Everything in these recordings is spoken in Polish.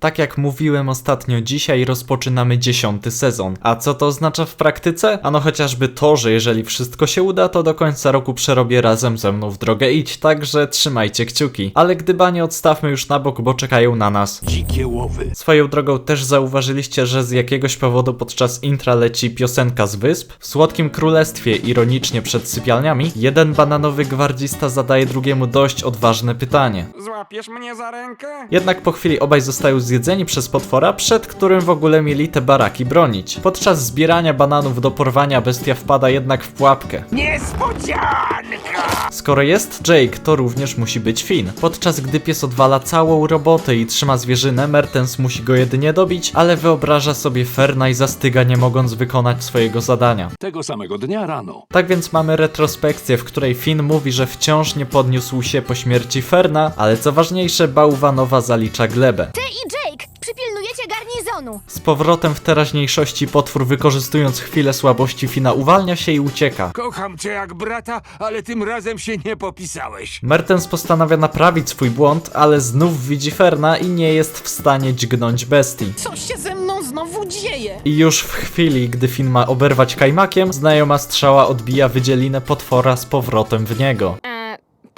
Tak jak mówiłem ostatnio, dzisiaj rozpoczynamy dziesiąty sezon. A co to oznacza w praktyce? Ano chociażby to, że jeżeli wszystko się uda, to do końca roku przerobię razem ze mną w drogę idź, także trzymajcie kciuki. Ale gdybanie odstawmy już na bok, bo czekają na nas. Dzikie łowy. Swoją drogą też zauważyliście, że z jakiegoś powodu podczas intra leci piosenka z wysp? W Słodkim Królestwie, ironicznie przed sypialniami, jeden bananowy gwardzista zadaje drugiemu dość odważne pytanie. Złapiesz mnie za rękę? Jednak po chwili obaj zostają zjedzeni przez potwora, przed którym w ogóle mieli te baraki bronić. Podczas zbierania bananów do porwania bestia wpada jednak w pułapkę. Niespodzianka! Skoro jest Jake, to również musi być Finn. Podczas gdy pies odwala całą robotę i trzyma zwierzynę, Mertens musi go jedynie dobić, ale wyobraża sobie Ferna i zastyga nie mogąc wykonać swojego zadania. Tego samego dnia rano. Tak więc mamy retrospekcję, w której Finn mówi, że wciąż nie podniósł się po śmierci Ferna, ale co ważniejsze, bałwanowa zalicza glebę. Ty i Jake Z powrotem w teraźniejszości potwór wykorzystując chwilę słabości Fina uwalnia się i ucieka. Kocham cię jak brata, ale tym razem się nie popisałeś. Mertens postanawia naprawić swój błąd, ale znów widzi Ferna i nie jest w stanie dźgnąć bestii. Co się ze mną znowu dzieje? I już w chwili, gdy Finn ma oberwać kajmakiem, znajoma strzała odbija wydzielinę potwora z powrotem w niego.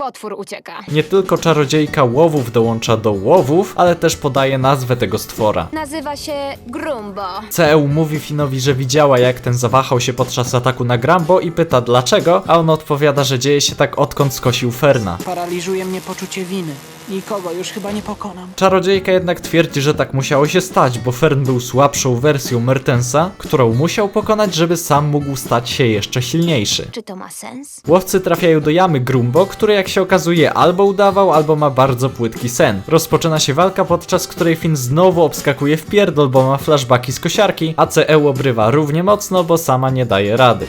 Potwór ucieka. Nie tylko czarodziejka łowów dołącza do łowów, ale też podaje nazwę tego stwora. Nazywa się Grumbo. CEU mówi Finowi, że widziała jak ten zawahał się podczas ataku na Grambo i pyta dlaczego, a on odpowiada, że dzieje się tak odkąd skosił Ferna. Paraliżuje mnie poczucie winy. Nikogo już chyba nie pokonam. Czarodziejka jednak twierdzi, że tak musiało się stać, bo Fern był słabszą wersją Mertensa, którą musiał pokonać, żeby sam mógł stać się jeszcze silniejszy. Czy to ma sens? Łowcy trafiają do jamy Grumbo, który jak się okazuje albo udawał, albo ma bardzo płytki sen. Rozpoczyna się walka, podczas której Finn znowu obskakuje w pierdol, bo ma flashbacki z kosiarki, a CEU obrywa równie mocno, bo sama nie daje rady.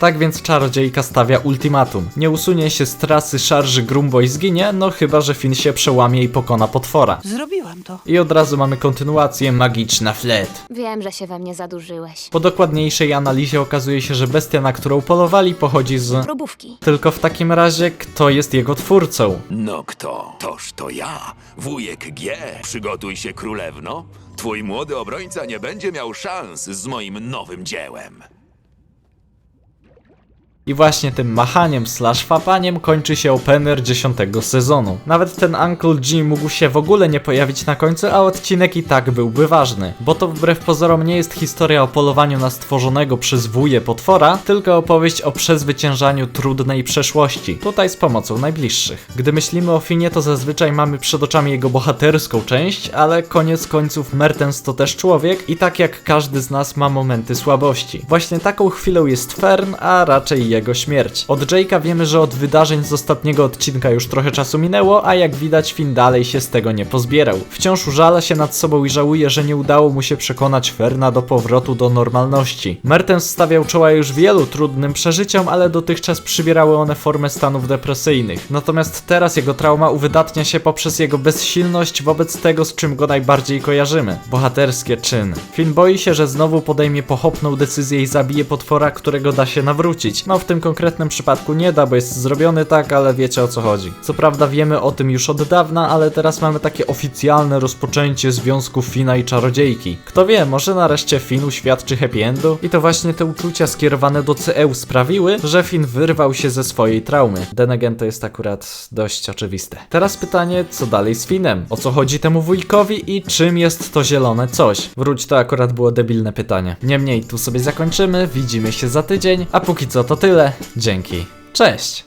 Tak więc czarodziejka stawia ultimatum. Nie usunie się z trasy szarży Grumbo i zginie, no chyba, że Finn się przełamie i pokona potwora. Zrobiłam to. I od razu mamy kontynuację magiczna flet. Wiem, że się we mnie zadłużyłeś. Po dokładniejszej analizie okazuje się, że bestia, na którą polowali, pochodzi z... Próbówki. Tylko w takim razie, kto jest jego twórcą? No kto? Toż to ja, wujek G. Przygotuj się, królewno. Twój młody obrońca nie będzie miał szans z moim nowym dziełem. I właśnie tym machaniem slash fapaniem kończy się opener 10 sezonu. Nawet ten Uncle G mógł się w ogóle nie pojawić na końcu, a odcinek i tak byłby ważny. Bo to wbrew pozorom nie jest historia o polowaniu na stworzonego przez wuje potwora, tylko opowieść o przezwyciężaniu trudnej przeszłości. Tutaj z pomocą najbliższych. Gdy myślimy o Finie, to zazwyczaj mamy przed oczami jego bohaterską część, ale koniec końców Mertens to też człowiek i tak jak każdy z nas ma momenty słabości. Właśnie taką chwilą jest Fern, a raczej jego śmierć. Od Jake'a wiemy, że od wydarzeń z ostatniego odcinka już trochę czasu minęło, a jak widać Finn dalej się z tego nie pozbierał. Wciąż użala się nad sobą i żałuje, że nie udało mu się przekonać Ferna do powrotu do normalności. Mertens stawiał czoła już wielu trudnym przeżyciom, ale dotychczas przybierały one formę stanów depresyjnych. Natomiast teraz jego trauma uwydatnia się poprzez jego bezsilność wobec tego, z czym go najbardziej kojarzymy. Bohaterskie czyny. Finn boi się, że znowu podejmie pochopną decyzję i zabije potwora, którego da się nawrócić. No w tym konkretnym przypadku nie da, bo jest zrobiony tak, ale wiecie o co chodzi. Co prawda wiemy o tym już od dawna, ale teraz mamy takie oficjalne rozpoczęcie związku Fina i czarodziejki. Kto wie, może nareszcie Finn uświadczy happy endu? I to właśnie te uczucia skierowane do CEU sprawiły, że Finn wyrwał się ze swojej traumy. Denegen to jest akurat dość oczywiste. Teraz pytanie, co dalej z Finem? O co chodzi temu wujkowi i czym jest to zielone coś? Wróć, to akurat było debilne pytanie. Niemniej, tu sobie zakończymy, widzimy się za tydzień, a póki co to tyle. Dzięki. Cześć!